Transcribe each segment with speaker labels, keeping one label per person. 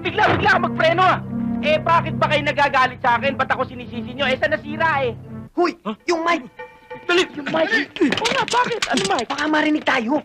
Speaker 1: bigla-bigla ka magpreno ah. Eh, bakit ba kayo nagagalit sa akin? Ba't ako sinisisi nyo? Eh, sa nasira eh.
Speaker 2: Hoy, yung mic!
Speaker 1: Dali! Yung mic! Oo nga, bakit? Ano mic?
Speaker 2: Baka marinig tayo.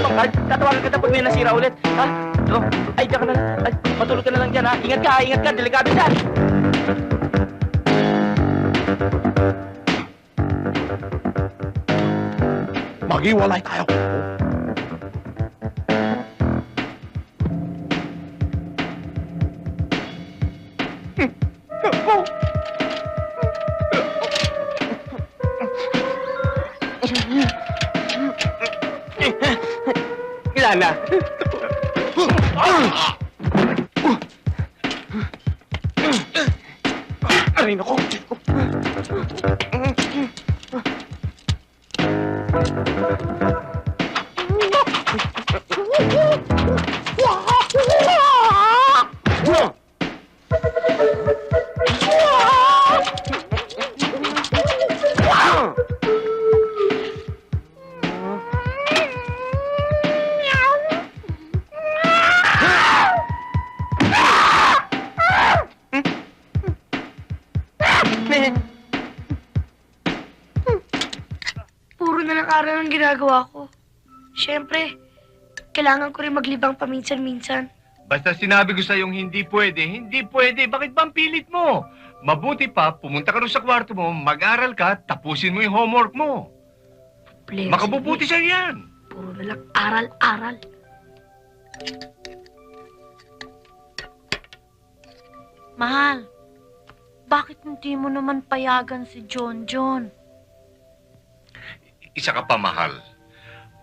Speaker 1: Bang card? Tatawagan kita pag may nasira ulit. Ha? Oh, ay, diyan ka na lang. Ay, matulog ka na lang dyan, ha? Ingat ka, ha? ingat ka. Delikado dyan.
Speaker 3: Maghiwalay tayo.
Speaker 1: Ilan na?
Speaker 3: Ay, nako.
Speaker 4: Puro na lang araw ang ginagawa ko. Siyempre, kailangan ko rin maglibang paminsan-minsan.
Speaker 5: Basta sinabi ko sa yung hindi pwede, hindi pwede. Bakit ba ang pilit mo? Mabuti pa, pumunta ka rin sa kwarto mo, mag-aral ka, tapusin mo yung homework mo.
Speaker 4: Problema
Speaker 5: Makabubuti
Speaker 4: sa
Speaker 5: sa'yo yan.
Speaker 4: Puro na lang aral-aral.
Speaker 6: Mahal, bakit hindi mo naman payagan si John John?
Speaker 5: Isa ka pa, mahal.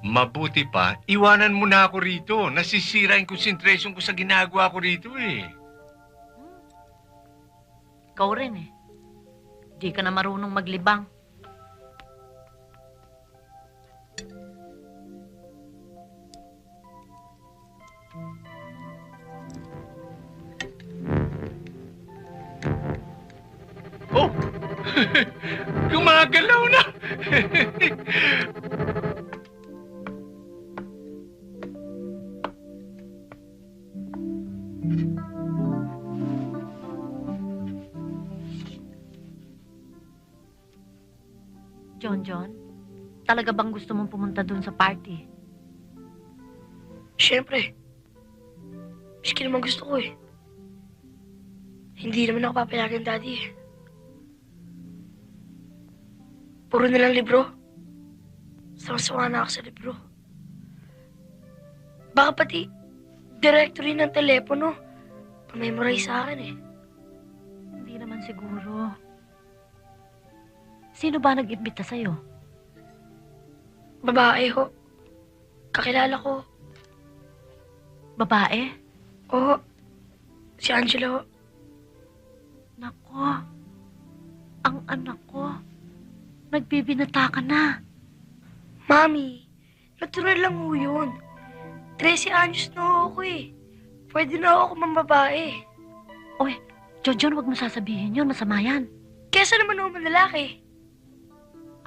Speaker 5: Mabuti pa, iwanan mo na ako rito. Nasisira yung concentration ko sa ginagawa ko rito eh.
Speaker 6: Ikaw rin eh. Di ka na marunong maglibang.
Speaker 5: Gumagalaw na!
Speaker 6: John John, talaga bang gusto mong pumunta dun sa party?
Speaker 4: Siyempre. Miski naman gusto ko eh. Hindi naman ako papayagan, Daddy Puro na lang libro. Sama-sama na ako sa libro. Baka pati directory ng telepono. Pamemorize sa akin eh.
Speaker 6: Hindi naman siguro. Sino ba nag-imbita sa'yo?
Speaker 4: Babae ho. Kakilala ko.
Speaker 6: Babae?
Speaker 4: Oo. Si Angela ho.
Speaker 6: Nako, ang anak ko, nagbibinata ka na.
Speaker 4: Mami, natural lang ho yun. 13 anyos na ho ako eh. Pwede na ho ako mambabae.
Speaker 6: John, John, huwag mo sasabihin yun, masama yan.
Speaker 4: Kesa naman ho lalaki.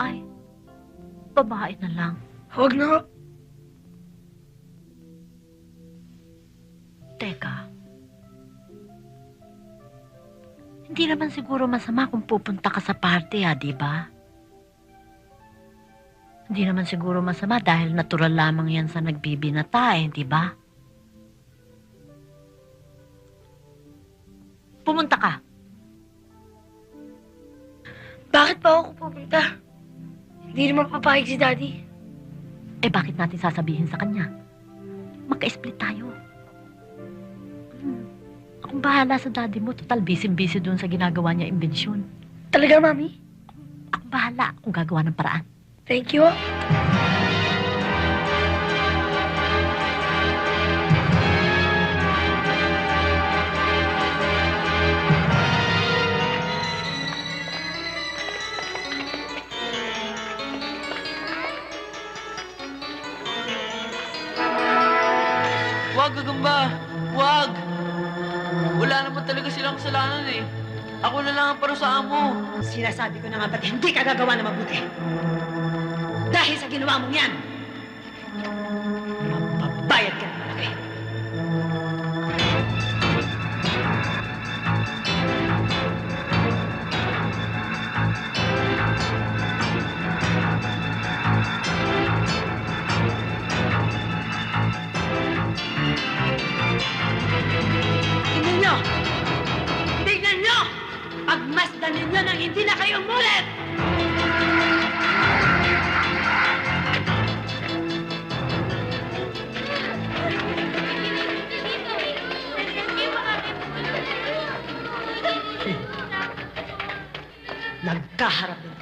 Speaker 6: Ay, babae na lang.
Speaker 4: Huwag na ho.
Speaker 6: Teka. Hindi naman siguro masama kung pupunta ka sa party, ha, di ba? Hindi naman siguro masama dahil natural lamang yan sa nagbibinata, eh, di ba? Pumunta ka.
Speaker 4: Bakit pa ako pupunta? Hindi naman papayag si Daddy.
Speaker 6: Eh, bakit natin sasabihin sa kanya? Magka-split tayo. Hmm. Akong bahala sa daddy mo. Total, busy-busy dun sa ginagawa niya imbensyon.
Speaker 4: Talaga, Mami?
Speaker 6: Akong bahala kung gagawa ng paraan.
Speaker 4: Thank you.
Speaker 1: Huwag, gagamba! Huwag! Wala naman talaga silang kasalanan eh. Ako na lang ang parusahan mo.
Speaker 2: Sinasabi ko na nga ba't hindi ka gagawa na mabuti? Dahil sa ginawa mong yan,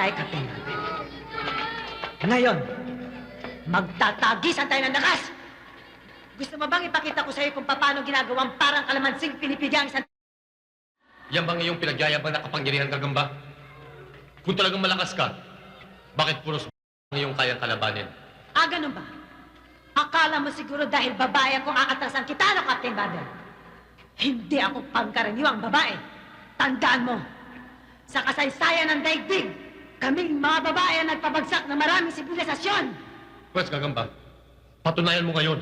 Speaker 2: Tayo, Kapten. Ngayon, magtatagisan tayo ng lakas! Gusto mo bang ipakita ko sa'yo kung paano ginagawang parang kalamansing pinipigang isang
Speaker 7: Yan bang iyong pinagyayabang na kapangyarihan gagamba? Kung talagang malakas ka, bakit puros ang iyong kayang kalabanin?
Speaker 2: Ah, ganun ba? Akala mo siguro dahil babae ako aatasan kita, no, Captain Babel? Hindi ako pangkaraniwang babae. Tandaan mo, sa kasaysayan ng daigdig, kaming mga babae ang nagpabagsak ng maraming sibilisasyon.
Speaker 7: Pwes, gagamba, patunayan mo ngayon.